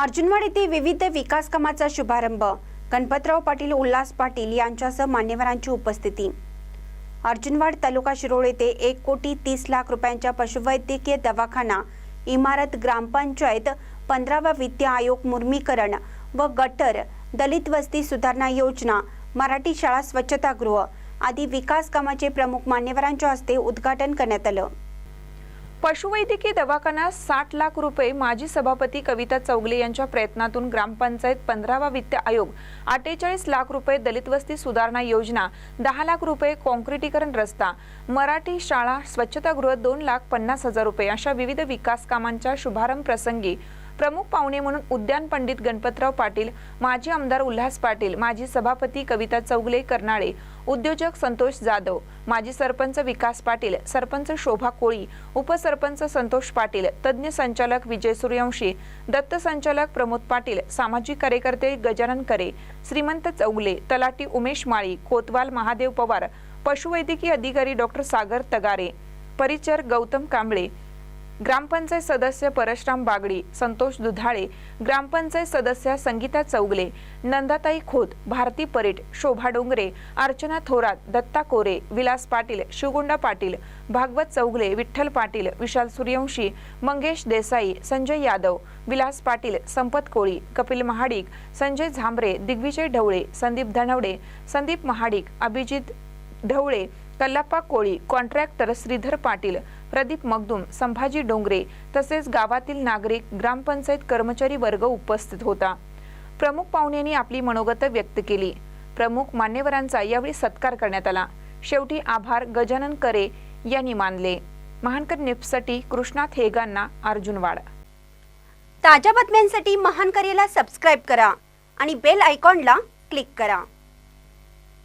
अर्जुनवाड येथे विविध विकास कामाचा शुभारंभ. गणपतराव पाटील उल्हास पाटील यांच्यासह मान्यवरांची उपस्थिती. अर्जुनवाड तालुका शिरोळ येथे एक कोटी तीस लाख रुपयांच्या पशुवैद्यकीय दवाखाना इमारत ग्रामपंचायत पंधरावा वित्त आयोग मुर्मीकरण व गटर दलित वस्ती सुधारणा योजना मराठी शाळा स्वच्छतागृह आदी विकास कामाचे प्रमुख मान्यवरांच्या हस्ते उद्घाटन करण्यात आलं. पशुवैद्यकीय दवाखाना साठ लाख रुपये माजी सभापती कविता चौगले यांच्या प्रयत्नातून ग्रामपंचायत पंधरावा वित्त आयोग अठ्ठेचाळीस लाख रुपये दलित वस्ती सुधारणा योजना दहा लाख रुपये कॉन्क्रिटीकरण रस्ता मराठी शाळा स्वच्छतागृह दोन लाख पन्नास हजार रुपये अशा विविध विकास कामांच्या शुभारंभ प्रसंगी प्रमुख पाहुणे म्हणून उद्यान पंडित गणपतराव पाटील माजी आमदार उल्हास पाटील माजी सभापती कविता चौगले कर्नाळे उद्योजक संतोष जाधव माजी सरपंच विकास पाटील सरपंच शोभा कोळी उपसरपंच संतोष पाटील तज्ज्ञ संचालक विजय सूर्यवंशी दत्त संचालक प्रमोद पाटील सामाजिक कार्यकर्ते गजानन करे श्रीमंत चौगले तलाटी उमेश माळी कोतवाल महादेव पवार पशुवैद्यकीय अधिकारी डॉक्टर सागर तगारे परिचर गौतम कांबळे ग्रामपंचायत सदस्य परशराम बागडी संतोष दुधाळे ग्रामपंचायत सदस्या संगीता चौगले नंदाताई खोत भारती परेट शोभा डोंगरे अर्चना थोरात दत्ता कोरे विलास पाटील शिवगुंडा पाटील भागवत चौगले विठ्ठल पाटील विशाल सूर्यवंशी मंगेश देसाई संजय यादव विलास पाटील संपत कोळी कपिल महाडिक संजय झांबरे दिग्विजय ढवळे संदीप धनवडे संदीप महाडिक अभिजित ढवळे कल्लाप्पा कोळी कॉन्ट्रॅक्टर श्रीधर पाटील प्रदीप मगदूम संभाजी डोंगरे तसेच गावातील नागरिक ग्रामपंचायत कर्मचारी वर्ग उपस्थित होता. प्रमुख पाहुण्यांनी आपली मनोगत व्यक्त केली. प्रमुख मान्यवरांचा यावेळी सत्कार करण्यात आला. शेवटी आभार गजानन करे यांनी मानले. महानकर निप्ससाठी कृष्णात हेगांना अर्जुनवाड ताज्या बातम्यांसाठी महानकरेला सबस्क्राईब करा आणि बेल आयकॉनला क्लिक करा.